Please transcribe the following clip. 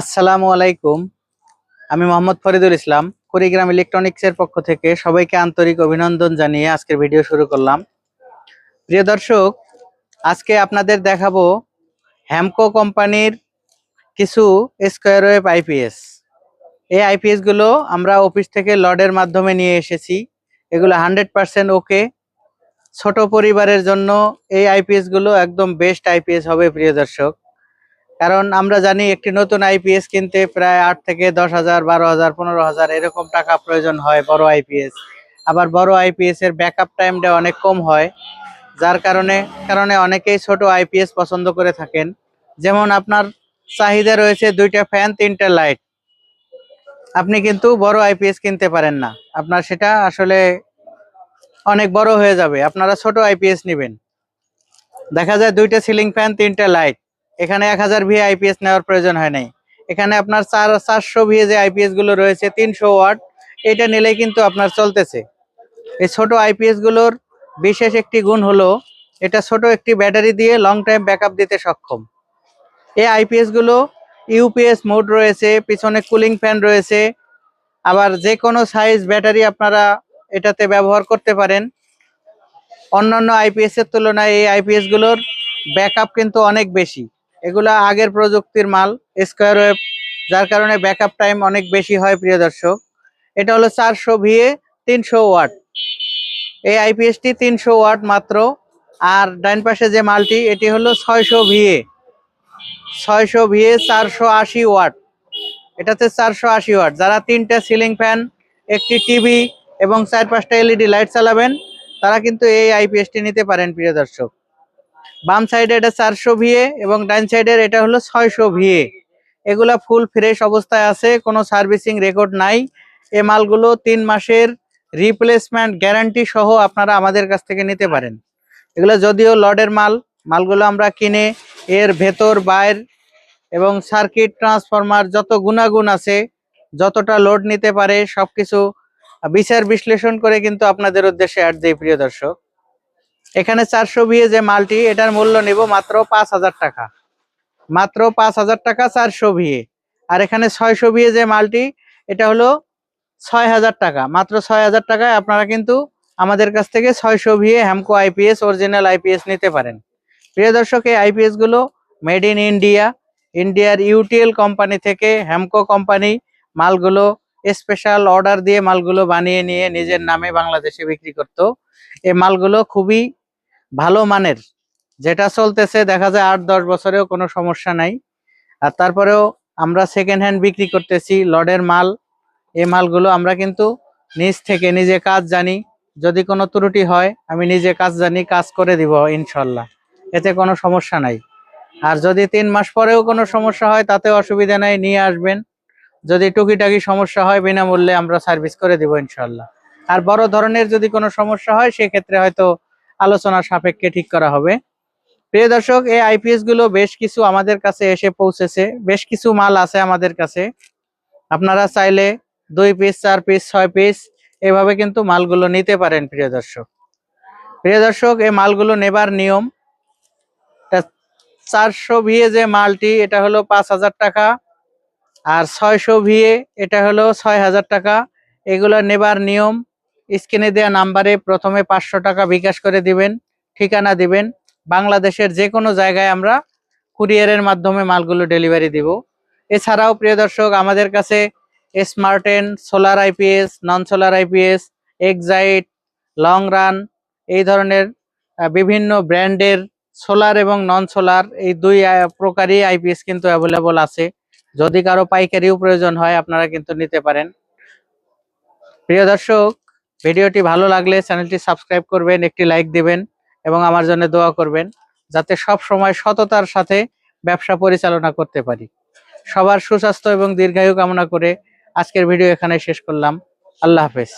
আসসালামু আলাইকুম। আমি মোহাম্মদ ফরিদুল ইসলাম, কুড়িগ্রাম ইলেকট্রনিক্সের পক্ষ থেকে সবাইকে আন্তরিক অভিনন্দন জানিয়ে আজকের ভিডিও শুরু করলাম। প্রিয় দর্শক, আজকে আপনাদের দেখাবো হ্যামকো কোম্পানির কিছু স্কোয়ার ওয়েভ আইপিএস এই আইপিএসগুলো আমরা অফিস থেকে লডের মাধ্যমে নিয়ে এসেছি। এগুলো হান্ড্রেড পার্সেন্ট ওকে। ছোট পরিবারের জন্য এই আইপিএসগুলো একদম বেস্ট আইপিএস হবে, প্রিয় দর্শক। কারণ আমরা জানি একটি নতুন আইপিএস কিনতে প্রায় আট থেকে দশ হাজার, বারো হাজার, পনেরো হাজার এরকম টাকা প্রয়োজন হয় বড় আইপিএস আবার বড় আইপিএস এর ব্যাকআপ টাইমটা অনেক কম হয়, যার কারণে কারণে অনেকেই ছোট আইপিএস পছন্দ করে থাকেন। যেমন আপনার চাহিদা রয়েছে দুইটা ফ্যান তিনটা লাইট আপনি কিন্তু বড় আইপিএস কিনতে পারেন না। আপনার সেটা আসলে অনেক বড় হয়ে যাবে। আপনারা ছোট আইপিএস নেবেন। দেখা যায় দুইটা সিলিং ফ্যান তিনটা লাইট এখানে এক হাজার ভি আইপিএস নেওয়ার প্রয়োজন হয় নাই। এখানে আপনার চার, চারশো ভি যে আইপিএসগুলো রয়েছে, তিনশো ওয়াট, এটা নিলেই কিন্তু আপনার চলতেছে। এই ছোট আইপিএসগুলোর বিশেষ একটি গুণ হলো, এটা ছোট একটি ব্যাটারি দিয়ে লং টাইম ব্যাকআপ দিতে সক্ষম। এই আইপিএসগুলো ইউপিএস মোড রয়েছে, পিছনে কুলিং ফ্যান রয়েছে, আবার যে কোনো সাইজ ব্যাটারি আপনারা এটাতে ব্যবহার করতে পারেন। অন্যান্য আইপিএস এর তুলনায় এই আইপিএসগুলোর ব্যাকআপ কিন্তু অনেক বেশি। এগুলা আগের প্রযুক্তির মাল স্কোয়ার ওয়েভ যার কারণে ব্যাকআপ টাইম অনেক বেশি হয়, প্রিয় দর্শক। এটা হলো চারশো ভিএ, তিনশো ওয়াট। এই আইপিএসটি তিনশো ওয়াট মাত্র। আর ডাইন পাশে যে মালটি, এটি হলো ছয়শো ভিএ। ছয়শো ভিএ, চারশো আশি ওয়াট। এটাতে চারশো আশি ওয়াট। যারা তিনটা সিলিং ফ্যান একটি টিভি এবং চার পাঁচটা এলইডি লাইট চালাবেন, তারা কিন্তু এই আইপিএসটি নিতে পারেন, প্রিয় দর্শক। বাম সাইডে এটা চারশো ভিএ এবং ডাইন সাইডের এটা হলো ছয়শো ভিএ। এগুলা ফুল ফ্রেশ অবস্থায় আছে, কোনো সার্ভিসিং রেকর্ড নাই। এ মালগুলো তিন মাসের রিপ্লেসমেন্ট গ্যারান্টি সহ আপনারা আমাদের কাছ থেকে নিতে পারেন। এগুলো যদিও লডের মাল, মালগুলো আমরা কিনে এর ভেতর, বাইর এবং সার্কিট ট্রান্সফরমার যত গুণাগুণ আছে, যতটা লোড নিতে পারে, সবকিছু বিচার বিশ্লেষণ করে কিন্তু আপনাদের উদ্দেশ্যে অ্যাড দিই প্রিয় দর্শক। এখানে চারশো বিয়ে যে মালটি, এটার মূল্য নিব মাত্র পাঁচ হাজার টাকা। মাত্র পাঁচ হাজার টাকা চারশো বিয়ে। আর এখানে ছয়শো বিয়ে যে মালটি, এটা হলো ছয় হাজার টাকা। মাত্র ছয় হাজার টাকায় আপনারা কিন্তু আমাদের কাছ থেকে ছয়শো VA Hamko IPS original IPS নিতে পারেন। প্রিয় দর্শক, এই আইপিএসগুলো মেড ইন ইন্ডিয়া, ইন্ডিয়ার ইউটিএল কোম্পানি থেকে হ্যামকো কোম্পানি মালগুলো স্পেশাল অর্ডার দিয়ে মালগুলো বানিয়ে নিয়ে নিজের নামে বাংলাদেশে বিক্রি করতো। এই মালগুলো খুবই ভালো মানের। যেটা চলতেছে, দেখা যায় আট, দশ বছরেও কোনো সমস্যা নাই। আর তারপরেও আমরা সেকেন্ড হ্যান্ড বিক্রি করতেছি লডের মাল। এই মালগুলো আমরা কিন্তু নিজ থেকে নিজে কাজ জানি। যদি কোনো ত্রুটি হয়, আমি নিজে কাজ জানি, কাজ করে দিব ইনশাল্লাহ। এতে কোনো সমস্যা নাই। আর যদি তিন মাস পরেও কোনো সমস্যা হয় তাতে অসুবিধা নাই, নিয়ে আসবেন। যদি টুকিটাকি সমস্যা হয়, বিনামূল্যে আমরা সার্ভিস করে দিব ইনশাল্লাহ। আর বড় ধরনের যদি কোনো সমস্যা হয়, সেক্ষেত্রে হয়তো আলোচনা সাপেক্ষে ঠিক করা হবে। প্রিয় দর্শক, এই আইপিএসগুলো বেশ কিছু আমাদের কাছে এসে পৌঁছেছে। বেশ কিছু মাল আছে আমাদের কাছে। আপনারা চাইলে দুই পিস চার পিস ছয় পিস এভাবে কিন্তু মালগুলো নিতে পারেন, প্রিয় দর্শক। প্রিয় দর্শক, এই মালগুলো নেবার নিয়ম চারশো ভিএ যে মালটি, এটা হলো পাঁচ হাজার টাকা। আর ছয়শো ভিএ, এটা হলো ছয় হাজার টাকা। এগুলো নেবার নিয়ম স্ক্রিনে দেওয়া নাম্বারে প্রথমে পাঁচশো টাকা বিকাশ করে দিবেন, ঠিকানা দিবেন। বাংলাদেশের যে কোনো জায়গায় আমরা কুরিয়ারের মাধ্যমে মালগুলো ডেলিভারি দিব। এছাড়াও প্রিয় দর্শক, আমাদের কাছে Smarten solar IPS, non solar IPS, Exide, long run এই ধরনের বিভিন্ন ব্র্যান্ডের সোলার এবং নন সোলার এই দুই প্রকারই আইপিএস কিন্তু অ্যাভেলেবল আছে। যদি কারও পাইকারিও প্রয়োজন হয়, আপনারা কিন্তু নিতে পারেন। প্রিয় দর্শক ভিডিওটি ভালো লাগলে চ্যানেলটি সাবস্ক্রাইব করবেন, একটি লাইক দিবেন এবং আমার জন্য দোয়া করবেন যাতে সব সময় সততার সাথে ব্যবসা পরিচালনা করতে পারি। সবার সুস্বাস্থ্য এবং দীর্ঘায়ু কামনা করে আজকের ভিডিও এখানে শেষ করলাম। আল্লাহ হাফেজ।